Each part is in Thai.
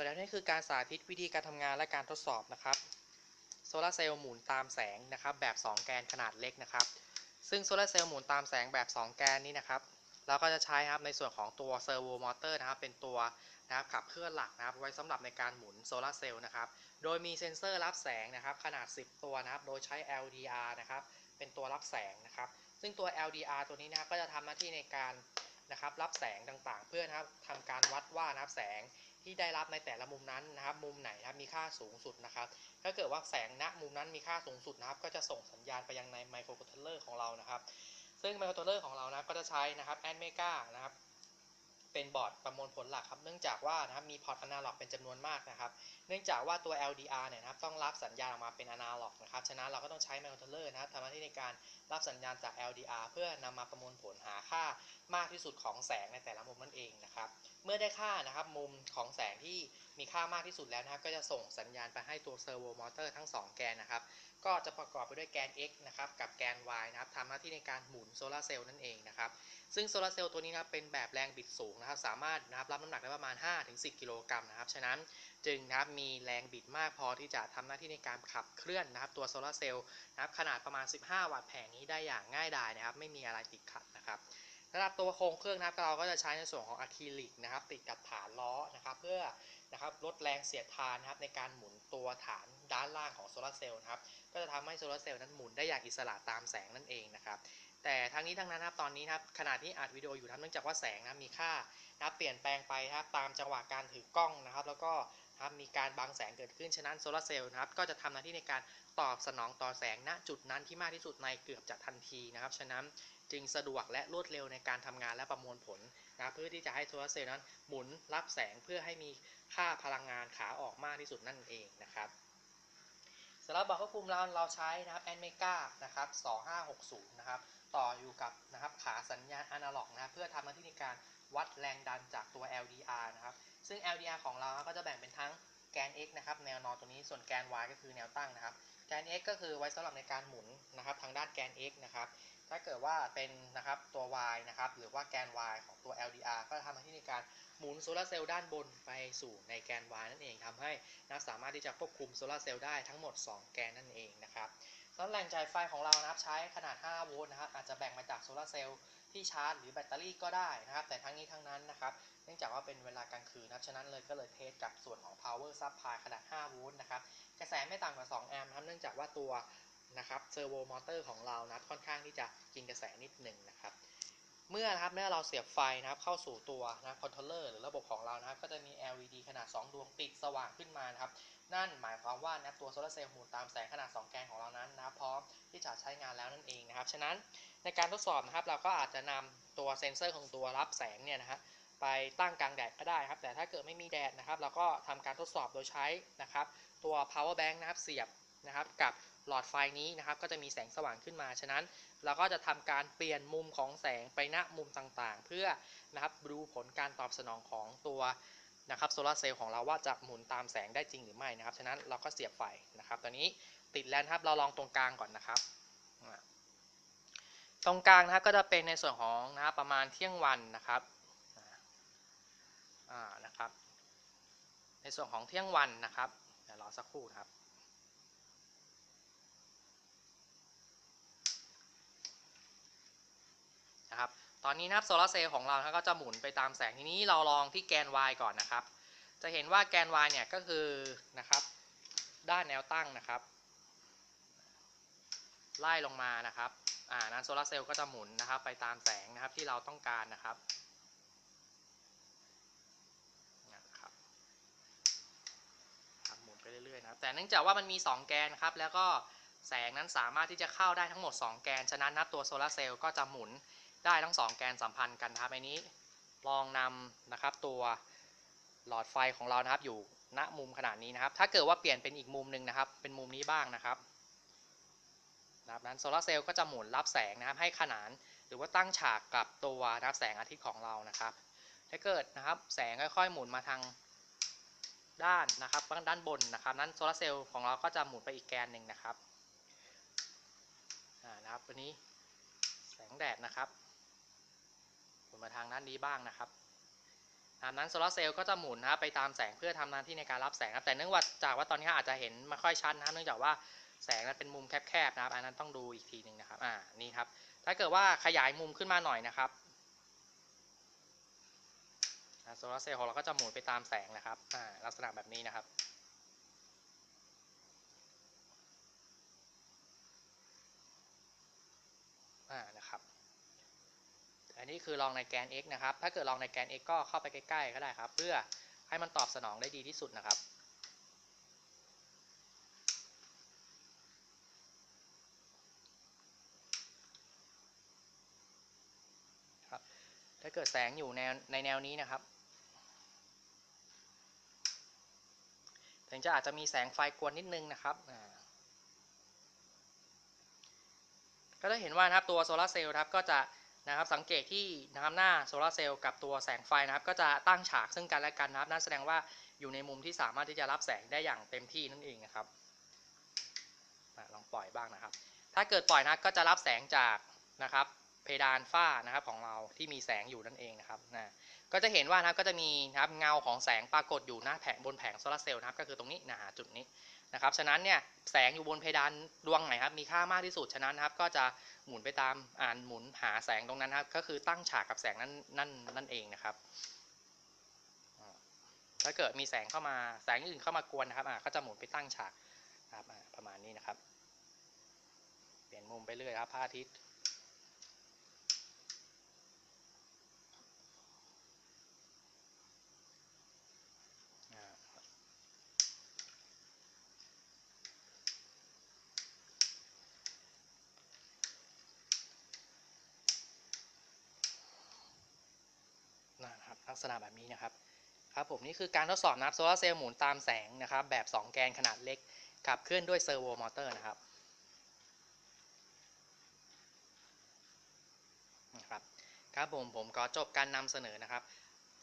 สวัสดีนี่คือการสาธิตวิธีการทำงานและการทดสอบนะครับโซลาร์เซลล์หมุนตามแสงนะครับแบบ 2 แกนขนาดเล็กนะครับ ซึ่งโซลาร์เซลล์หมุนตามแสงแบบ 2 แกนนี้นะครับ เราก็จะใช้ครับในส่วนของตัวเซอร์โวมอเตอร์นะครับ เป็นตัวนะครับขับเคลื่อนหลักนะครับ ไว้สำหรับในการหมุนโซลาร์เซลล์นะครับ โดยมีเซ็นเซอร์รับแสงนะครับ ขนาด 10 ตัวนะครับ โดยใช้ LDR นะครับ เป็นตัวรับแสงนะครับ ซึ่งตัว LDR ตัวนี้นะครับก็จะทำหน้าที่ในการนะครับรับแสงต่างๆ เพื่อนะครับทำการวัดว่านะครับแสง ที่ได้รับในแต่ละมุมนั้นนะครับ มุมไหนนะครับมีค่าสูงสุดนะครับ ถ้าเกิดว่าแสงณมุมนั้นมีค่าสูงสุดนะครับ ก็จะส่งสัญญาณไปยังในไมโครคอนโทรลเลอร์ของเรานะครับ ซึ่งไมโครคอนโทรลเลอร์ของเรานะก็จะใช้นะครับแอนเมกานะครับ เป็นบอร์ดประมวลผลหลักครับ เนื่องจากว่านะครับมีพอร์ตอนาล็อกเป็นจำนวนมากนะครับ เนื่องจากว่าตัว LDR เนี่ยนะครับต้องรับสัญญาณออกมาเป็นอนาล็อกนะครับ ฉะนั้นเราก็ต้องใช้ไมโครคอนโทรลเลอร์นะครับทำหน้าที่ในการรับสัญญาณจาก LDR เพื่อนำมาประมวลผลหาค่ามากที่สุดของแสงในแต่ละมุมนั่นเองนะครับ เมื่อได้ค่านะครับมุมของแสงที่มีค่ามากที่สุดแล้วนะครับ ก็จะส่งสัญญาณไปให้ตัวเซอร์โวมอเตอร์ทั้ง 2 แกนนะครับ ก็จะประกอบไปด้วยแกน x นะครับกับแกน y นะครับทำหน้าที่ในการหมุนโซลาร์เซลล์นั่นเองนะครับซึ่งโซลาร์เซลล์ตัวนี้นะครับเป็นแบบแรงบิดสูงนะครับสามารถนะครับรับน้ำหนักได้ประมาณ 5-10 กิโลกรัมนะครับฉะนั้นจึงนะครับมีแรงบิดมากพอที่จะทำหน้าที่ในการขับเคลื่อนนะครับตัวโซลาร์เซลล์นะครับขนาดประมาณ 15 วัตต์แผงนี้ได้อย่างง่ายดายนะครับไม่มีอะไรติดขัดนะครับสำหรับตัวโครงเครื่องนะครับเราก็จะใช้ในส่วนของอะคริลิกนะครับติดกับฐานล้อนะครับเพื่อนะครับลดแรงเสียดทานนะครับในการหมุนตัวฐาน ด้านล่างของโซลาร์เซลล์นะครับ ก็จะทำให้โซลาร์เซลล์นั้นหมุนได้อย่างอิสระตามแสงนั่นเองนะครับ แต่ทั้งนี้ทั้งนั้นครับตอนนี้ครับขณะที่อัดวิดีโออยู่ครับเนื่องจากว่าแสงนะมีค่านะเปลี่ยนแปลงไปครับตามจังหวะการถือกล้องนะครับ แล้วก็ครับมีการบังแสงเกิดขึ้น ฉะนั้นโซลาร์เซลล์นะครับก็จะทำหน้าที่ในการตอบสนองต่อแสงณจุดนั้นที่มากที่สุดในเกือบจะทันทีนะครับ ฉะนั้นจึงสะดวกและรวดเร็วในการทำงานและประมวลผลนะเพื่อที่จะให้โซลาร์เซลล์นั้นหมุนรับแสงเพื่อให้มีค่าพลังงานขาออกมากที่สุดนั่นเองนะครับ สำหรับบอร์ดควบคุมเราเราใช้นะครับแอนเมกานะครับ2560นะครับต่ออยู่กับนะครับขาสัญญาณอนาล็อกนะครับเพื่อทำหน้าที่ในการวัดแรงดันจากตัว LDR นะครับซึ่ง LDR ของเราก็จะแบ่งเป็นทั้งแกน x นะครับแนวนอนตัวนี้ส่วนแกน y ก็คือแนวตั้งนะครับแกน x ก็คือไว้สำหรับในการหมุนนะครับทางด้านแกน x นะครับ ถ้าเกิดว่าเป็นนะครับตัว y นะครับหรือว่าแกน y ของตัว LDR ก็จะทำหน้าที่ในการหมุนโซลาร์เซลล์ด้านบนไปสู่ในแกน y นั่นเองทำให้นับสามารถที่จะควบคุมโซลาร์เซลล์ได้ทั้งหมด 2 แกนนั่นเองนะครับสำหรับแรงจ่ายไฟของเรานะครับใช้ขนาด 5 โวลต์นะครับอาจจะแบ่งมาจากโซลาร์เซลล์ที่ชาร์จหรือแบตเตอรี่ก็ได้นะครับ แต่ทั้งนี้ทั้งนั้นนะครับ เนื่องจากว่าเป็นเวลากลางคืนนะครับ ฉะนั้นเลยก็เลยเทสกับส่วนของ power supply ขนาด 5 โวลต์นะครับ กระแสไม่ต่ำกว่า 2 แอมป์นะครับ เนื่องจากว่าตัว นะครับเซอร์โวมอเตอร์ของเรานะค่อนข้างที่จะกินกระแสนิดหนึ่งนะครับ เมื่อนะครับเมื่อเราเสียบไฟนะครับเข้าสู่ตัวนะคอนโทรลเลอร์หรือระบบของเรานะครับก็จะมี LED ขนาด 2 ดวงติดสว่างขึ้นมานะครับ นั่นหมายความว่านะตัวโซลาร์เซลล์หมุนตามแสงขนาด 2 แกนของเรานั้นนับพร้อมที่จะใช้งานแล้วนั่นเองนะครับ ฉะนั้นในการทดสอบนะครับเราก็อาจจะนำตัวเซ็นเซอร์ของตัวรับแสงเนี่ยนะฮะไปตั้งกลางแดดก็ได้ครับ แต่ถ้าเกิดไม่มีแดดนะครับ เราก็ทำการทดสอบโดยใช้นะครับ ตัว power bank นะครับเสียบนะครับกับ หลอดไฟนี้นะครับก็จะมีแสงสว่างขึ้นมา ฉะนั้นเราก็จะทำการเปลี่ยนมุมของแสงไปณมุมต่างๆ เพื่อนะครับดูผลการตอบสนองของตัวนะครับโซลาร์เซลล์ของเราว่าจะหมุนตามแสงได้จริงหรือไม่นะครับ ฉะนั้นเราก็เสียบไฟนะครับตอนนี้ติดแล้วครับเราลองตรงกลางก่อนนะครับ ตรงกลางนะครับก็จะเป็นในส่วนของนะครับประมาณเที่ยงวันนะครับนะครับ ในส่วนของเที่ยงวันนะครับเดี๋ยวรอสักครู่ครับ นะครับ ตอนนี้นะครับโซลาร์เซลล์ของเราก็จะหมุนไปตามแสงทีนี้เราลองที่แกน y ก่อนนะครับ จะเห็นว่าแกน y เนี่ยก็คือนะครับ ด้านแนวตั้งนะครับ ไล่ลงมานะครับอ่านั้นโซลาร์เซลล์ก็จะหมุนนะครับไปตามแสงนะครับที่เราต้องการนะครับนะครับหมุนไปเรื่อยๆนะครับแต่เนื่องจากว่ามันมี 2 แกนครับแล้วก็แสงนั้นสามารถที่จะเข้าได้ทั้งหมด 2 แกน ฉะนั้นนับตัวโซลาร์เซลล์ก็จะหมุน ได้ทั้ง 2 แกนสัมพันธ์กันนะครับอันนี้ลองนำนะครับตัวหลอดไฟของเรานะครับอยู่ณมุมขนาดนี้นะครับ ถ้าเกิดว่าเปลี่ยนเป็นอีกมุมหนึ่งนะครับ เป็นมุมนี้บ้างนะครับนะครับนั้นโซลาร์เซลล์ก็จะหมุนรับแสงนะครับให้ขนานหรือว่าตั้งฉากกับตัวนะครับแสงอาทิตย์ของเรานะครับ ถ้าเกิดนะครับแสงค่อยๆหมุนมาทางด้านนะครับด้านบนนะครับ นั้นโซลาร์เซลล์ของเราก็จะหมุนไปอีกแกนหนึ่งนะครับอ่านะครับวันนี้แสงแดดนะครับ นมาทางด้านนี้บ้างนะครับนะครับนั้นโซลาร์เซลล์ก็จะหมุนนะครับไปตามแสงเพื่อทำหน้าที่ในการรับแสงครับแต่เนื่องจากว่าตอนนี้อาจจะเห็นไม่ค่อยชัดนะเนื่องจากว่าแสงนั้นเป็นมุมแคบๆนะครับ อันนั้นต้องดูอีกทีหนึ่งนะครับอ่านี่ครับ ถ้าเกิดว่าขยายมุมขึ้นมาหน่อยนะครับโซลาร์เซลล์ของเราก็จะหมุนไปตามแสงนะครับอ่าลักษณะแบบนี้นะครับ อ่า นะครับ อันนี้คือลองในแกน x นะครับ ถ้าเกิดลองในแกน x ก็เข้าไปใกล้ๆก็ได้ครับ เพื่อให้มันตอบสนองได้ดีที่สุดนะครับครับ ถ้าเกิดแสงอยู่แนวในแนวนี้นะครับถึงจะอาจจะมีแสงไฟกวนนิดนึงนะครับ ก็จะเห็นว่านะครับตัวโซลาร์เซลล์ครับก็จะ นะครับสังเกตที่นะครับหน้าโซลาร์เซลล์กับตัวแสงไฟนะครับ ก็จะตั้งฉากซึ่งกันและกันนะครับนั่นแสดงว่าอยู่ในมุมที่สามารถที่จะรับแสงได้อย่างเต็มที่นั่นเองนะครับลองปล่อยบ้างนะครับ ถ้าเกิดปล่อยนะก็จะรับแสงจากนะครับเพดานฝ้านะครับของเราที่มีแสงอยู่นั่นเองนะครับนะก็จะเห็นว่านะครับก็จะมีนะครับเงาของแสงปรากฏอยู่หน้าแผงบนแผงโซลาร์เซลล์นะครับก็คือตรงนี้นะฮะจุดนี้ นะครับฉะนั้นเนี่ยแสงอยู่บนเพดานดวงไหนครับมีค่ามากที่สุดฉะนั้นนะครับก็จะหมุนไปตามอ่านหมุนหาแสงตรงนั้นครับก็คือตั้งฉากกับแสงนั้นนั่นนั่นเองนะครับถ้าเกิดมีแสงเข้ามาแสงอื่นเข้ามากวนนะครับอ่าก็จะหมุนไปตั้งฉากครับประมาณนี้นะครับ เปลี่ยนมุมไปเรื่อยครับพระอาทิตย์อ่า นะครับลั กษณะแบบนี้นะครับครับผมนี่คือการทดสอบนับโซลาร์เซลล์หมุนตามแสงนะครับ แบบ 2 แกนขนาดเล็กขับเคลื่อนด้วยเซอร์โวมอเตอร์นะครับนะครับ ครับผมผมก็จบการนำเสนอนะครับ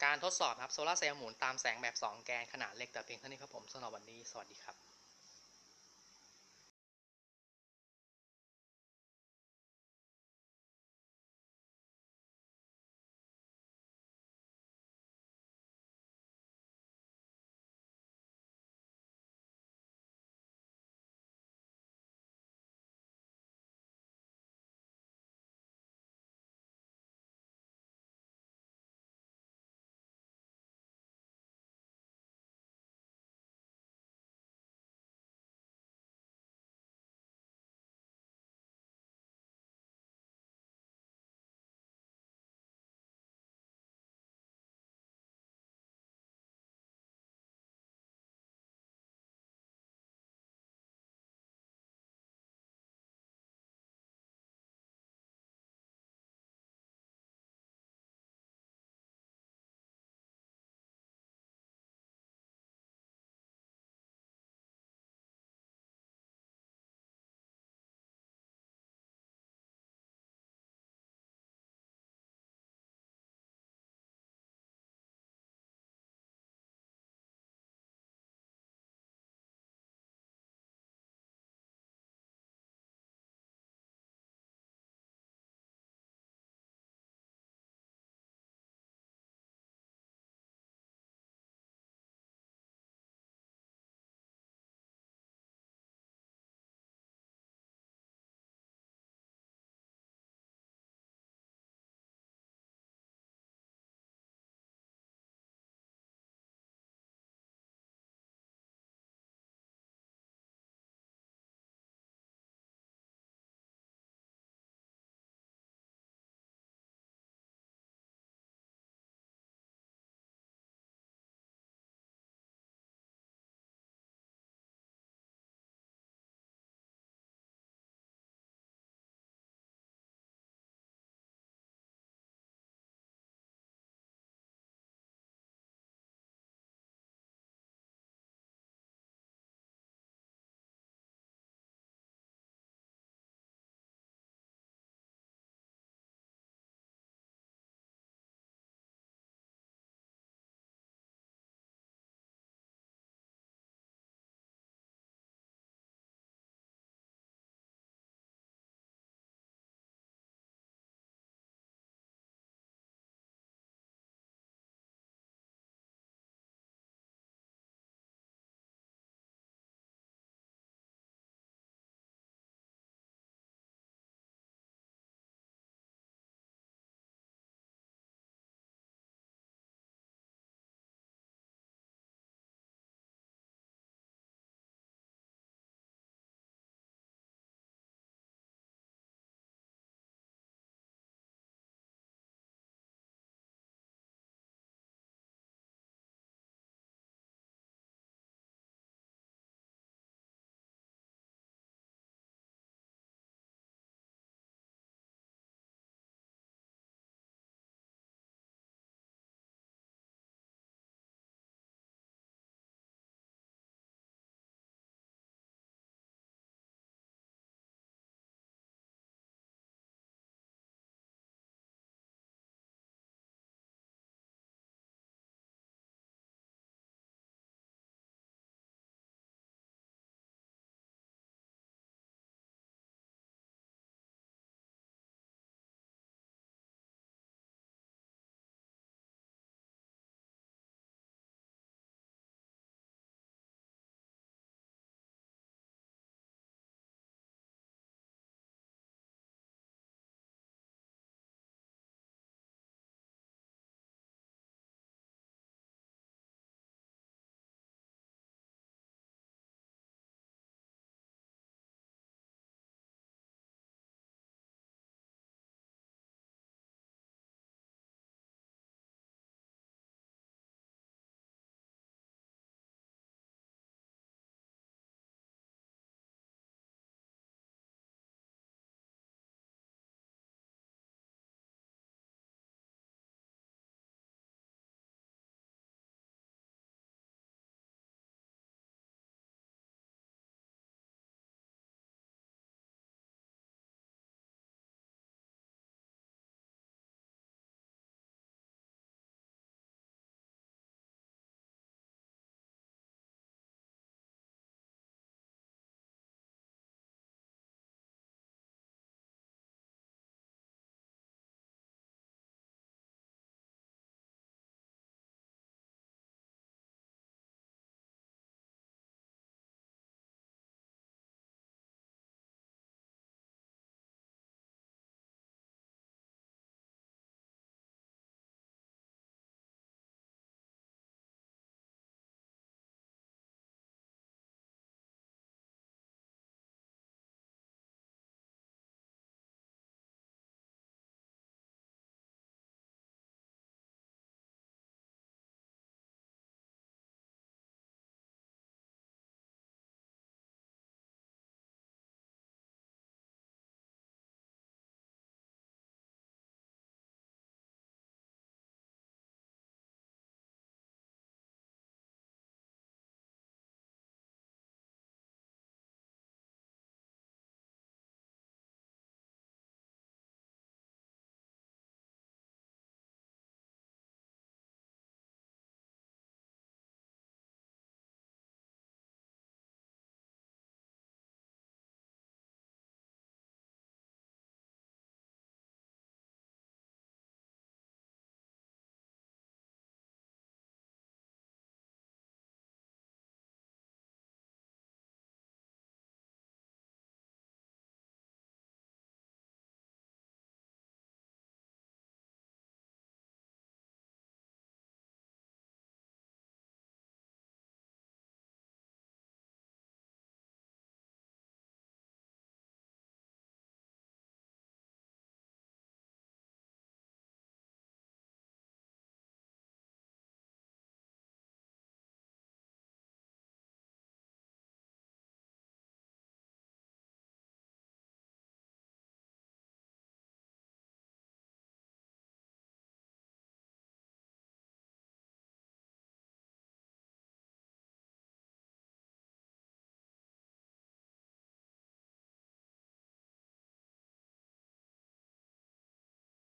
การทดสอบนะครับโซลาร์เซลล์หมุนตามแสงแบบ 2 แกนขนาดเล็กแต่เพียงเท่านี้ครับผมสำหรับวันนี้ สวัสดีครับ